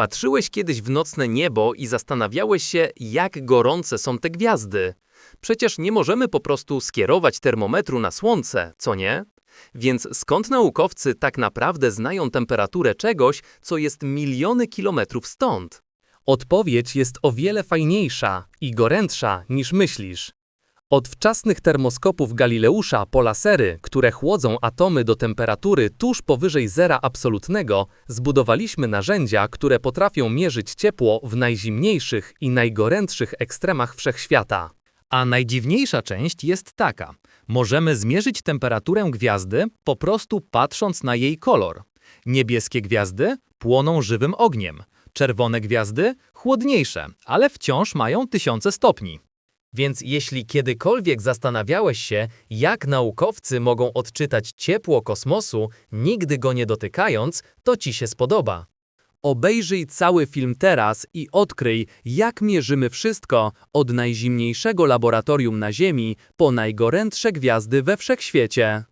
Patrzyłeś kiedyś w nocne niebo i zastanawiałeś się, jak gorące są te gwiazdy. Przecież nie możemy po prostu skierować termometru na słońce, co nie? Więc skąd naukowcy tak naprawdę znają temperaturę czegoś, co jest miliony kilometrów stąd? Odpowiedź jest o wiele fajniejsza i gorętsza niż myślisz. Od wczesnych termoskopów Galileusza po lasery, które chłodzą atomy do temperatury tuż powyżej zera absolutnego, zbudowaliśmy narzędzia, które potrafią mierzyć ciepło w najzimniejszych i najgorętszych ekstremach wszechświata. A najdziwniejsza część jest taka. Możemy zmierzyć temperaturę gwiazdy po prostu patrząc na jej kolor. Niebieskie gwiazdy płoną żywym ogniem. Czerwone gwiazdy chłodniejsze, ale wciąż mają tysiące stopni. Więc jeśli kiedykolwiek zastanawiałeś się, jak naukowcy mogą odczytać ciepło kosmosu, nigdy go nie dotykając, to ci się spodoba. Obejrzyj cały film teraz i odkryj, jak mierzymy wszystko od najzimniejszego laboratorium na Ziemi po najgorętsze gwiazdy we wszechświecie.